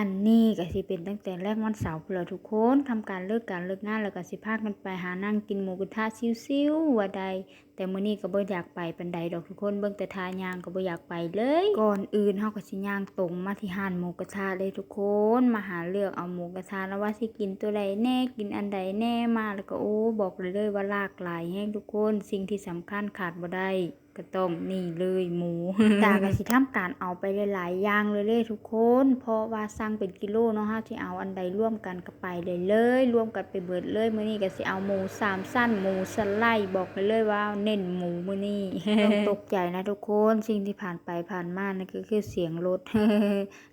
อันนี้ก็สิเป็นตั้งแต่แรกวันเสาร์เพุ่นล่ะทุกคนทำการเลิกการเลิกงานแล้วก็สิพากันไปหานั่งกินหมูกระทะชิวๆว่าใด แต่มื้อนี้ก็บ่อยากไปปานใดดอกทุกคนเบิ่งแต่ทายางก็บ่อยากไปเลย ก่อนอื่นเฮาก็สิย่างตรงมาที่ร้านหมูกระทะเลยทุกคนมาหาเลือกเอาหมูกระทะแล้วว่าสิกินตัวใดแน่กินอันใดแน่มาแล้วก็โอ้บอกเลยเลยว่าหลากหลายแฮงทุกคน สิ่งที่สำคัญขาดบ่ได้ ก็ต้องนี่เลยหมูตาก็สิทำการเอาไปหลายๆอย่างเลยเลยทุกคน เพราะว่าสั่งเป็นกิโลเนาะเฮาสิเอาอันใดร่วมกันก็ไปเลยเลยร่วมกันไปเบิดเลยมื้อนี้ก็สิเอาหมูสามสั้นหมูสไลด์บอกเลยเลยว่าเน้นหมูมื้อนี้ต้องตกใจนะทุกคนสิ่งที่ผ่านไปผ่านมานั่นก็คือเสียงรถ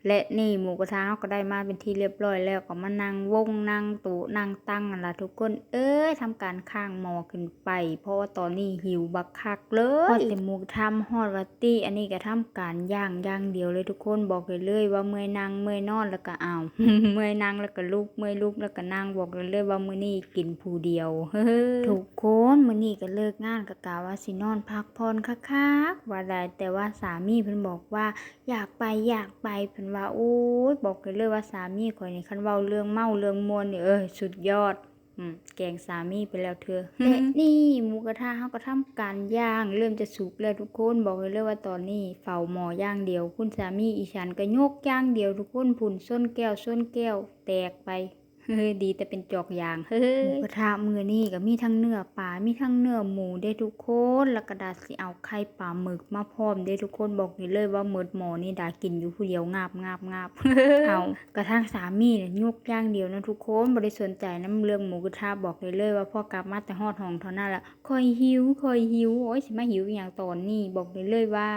และนี่หมูกระทะเฮาก็ได้มาเป็นที่เรียบร้อยแล้วก็มานั่งวงนั่งต๊ะนั่งตั้งนั่นละทุกคน เอ้ยทำการข้างหมอขึ้นไป เพราะว่าตอนนี้หิวบักคักเลยพอแต่หมูกทะฮอดวัตตี้อันนี้ก็ทำการย่างย่างเดียวเลยทุกคนบอกเลยเลยว่าเมื่อยนั่งเมื่อยนอนแล้วก็เอาเมื่อยนั่งแล้วก็ลุกเมื่อยลุกแล้วก็นั่งบอกเลยเลยว่ามื้อนี้กินผู้เดียวทุกคนมื้อนี้ก็เลิกงานก็กะว่าสินอนพักผ่อนคักๆว่าได้แต่ว่าสามีเพิ่นบอกว่าอยากไปอยากไปเพิ่นว่าโอ้ยบอกเลยเลยว่าสามีข่อยนี่คันเว้าเรื่องเมาเรื่องมวนนี่เอ้ยสุดยอด อืมแกงสามีไปแล้วเธอและนี่หมูกระทะเฮาก็ทำการย่าง เริ่มจะสุกแล้วทุกคนบอกเลยเลยว่าตอนนี้เฝ้าหม้อย่างเดียว คุณสามีอีฉันก็ยกอย่างเดียวทุกคนผุ่นส้นแก้วส้นแก้ว แตกไป เฮ้ยดีแต่เป็นจอกยางเฮ้ยหมูกระทะมื้อนี้ก็มีทั้งเนื้อปลา มีทั้งเนื้อหมูเด้ทุกคน แล้วก็ดาสิเอาไข่ปลาหมึกมาพร้อมเด้ทุกคนบอกนี่เลยว่าหมดหม้อนี่ดากินอยู่ผู้เดียวงาบงาบงาบเอากระทั่งสามีเนี่ยยกอย่างเดียวนะทุกคนบ่ได้สนใจน้ำเรื่องหมูกระทะบอกเลยเลยว่าพอกลับมาแต่ฮอดห้องเท่านั้นล่ะคอยหิวคอยหิวโอ้ยสิมาหิวอหย่างตอนนี้บอกเลยเลยว่า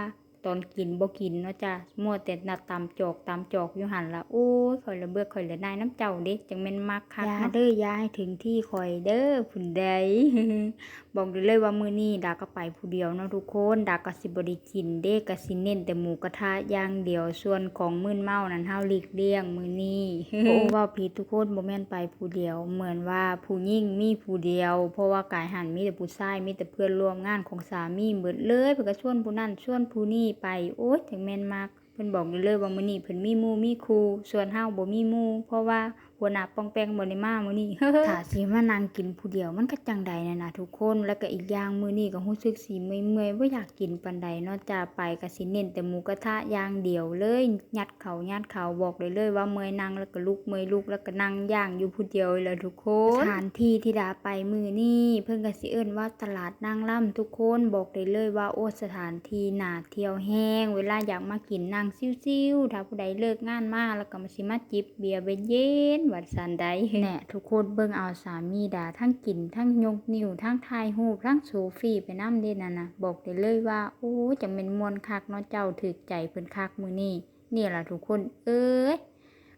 ตอนกินบ่กินเนาะจ้ะมัวแต่นัดตามจอกตามจอกอยู่หันละโอ้ยข่อยละเบื่อข่อยละนายน้ำเจ้าเด้จังแม่นมักคักยาเด้อยาให้ถึงที่ข่อยเด้อผู้ใดบอกได้เลยว่ามื้อนี้ดาก็ไปผู้เดียวเนาะทุกคนดาก็สิบ่ได้กินเด้ก็สิเน้นแต่หมูกระทะอย่างเดียวส่วนของมื้นเมานั้นเฮาหลีกเลี่ยงมื้อนี้โอ้เว้าผิดทุกคนบ่แม่นไปผู้เดียว เหมือนว่าผู้หญิงมีผู้เดียว เพราะว่ากายหันมีแต่ผู้ชายมีแต่เพื่อนร่วมงานของสามีเบิดเลยเพิ่นก็ชวนผู้นั้นชวนผู้นี้ไปโอ้ยถึงแม่นมักเพิ่นบอกเลยว่ามื้อนี้เพิ่นมีหมู่มีครูส่วนเฮาบ่มีหมู่เพราะว่า หัวหน้าปองแปงบ่ได้มามื้อนี้ถ้าสิมานั่งกินผู้เดียวมันก็จังใดนั่นะทุกคนแล้วก็อีกอย่างมื้อนี้ก็รู้สึกสิเมื่อยๆบ่อยากกินปานใดนาะจ้าไปก็สิเน้นแต่หมูกระทะอย่างเดียวเลยยัดเขายัดเขาบอกได้เลยว่าเมื่อยนั่งแล้วก็ลุกเมื่อยลุกแล้วก็นั่งย่างอยู่ผู้เดียวเลยทุกคนสถานที่ที่ดาไปมื้อนี้เพิ่นก็สิเอิ้นว่าตลาดนางล่ำทุกคนบอกได้เลยว่าโอ้สถานที่น่าเที่ยวแฮงเวลาอยากมากินนั่งซิวๆถ้าผู้ใดเลิกงานมาแล้วก็มาสิมาจิบเบียร์เย็นวัดสันไดแหน่ทุกคนเบิ่งเอาสามีด่าทั้งกินทั้งยกนิ้วทั้งทายหูทั้งโซฟีไปนำเด่นั่นน่ะบอกได้เลยว่าโอ้จังเป็นมวนคักเนาะเจ้าถึกใจเพิ่นคักมือนี่นี่ล่ะทุกคน เอ้ย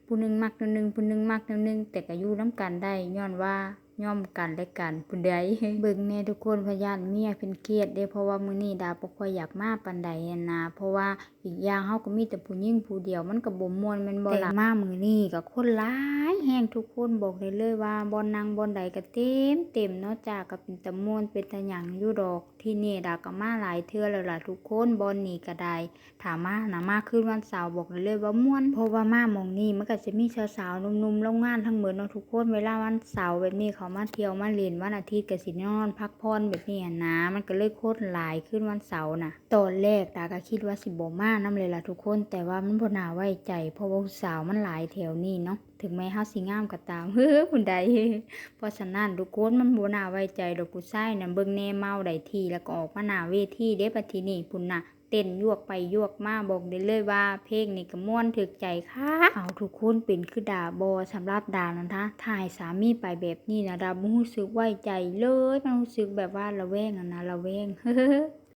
ผู้หนึ่งมักนวหนึ่งผู้หนึ่งมักนวหนึ่งแต่ก็อยู่น้ำกันได้ย้อนว่า ย่อมกันและกันผู้ใดเบิ่งแน่ทุกคนพยานเมียเพิ่นเครียดเด้เพราะว่ามื้อนี้ดาบ่ค่อยอยากมาปานใดนนะเพราะว่าอีกอย่างเฮาก็มีแต่ผู้หญิงผู้เดียวมันก็บ่ม่วนแม่นบ่ล่ะมามื้อนี้ก็คนหลายแฮงทุกคนบอกได้เลยว่าบ่อนนั่งบ่อนใดก็เต็มเต็มเนาะจ้าก็เป็นตะม่วนเป็นตะหยังอยู่ดอกที่นี่ดาก็มาหลายเทื่อแล้วล่ะทุกคนบ่อนนี้ก็ได้ถามมานะมาคืนวันเสาร์บอกเลยเลยว่าม่วนเพราะว่ามาหมองนี้มันก็จะมีสาวๆหนุ่มๆโรงงานทั้งหมดเนาะทุกคนเวลาวันเสาร์แบบนี้เขามาเที่ยวมาเล่นวันอาทิตย์ก็สินอน พักผ่อนแบบนี้นะมันก็เลยโคตรหลายขึ้นวันเสาร์น่ะตอนแรกตาก็คิดว่าสิบ่มานํเลยล่ะทุกคน แต่ว่ามันบ่นาไว้ใจ เพราะว่าสาวมันหลายแถวนี้เนาะถึงแม้เฮาสิงามก็ตามเฮ้อผู้ใดเพราะฉะนั้นทุกคนมันบ่น่าไว้ใจดอกผู้ชายน่ะเบิ่งแน่เมาได้ทีแล้วก็ออกมาหน้าเวทีเด้บัทีนี้พุ่นน่ะ เต้นยวกไปยวกมาบอกได้เลยว่า เพลงนี่ก็ม่วนถึกใจค่ะเอาทุกคนเป็นคือดาบอสำหรับดานะคะถ่ายสามีไปแบบนี้นะดาบรู้สึกไว้ใจเลยมันรู้สึกแบบว่าระแวงอะนะระแวง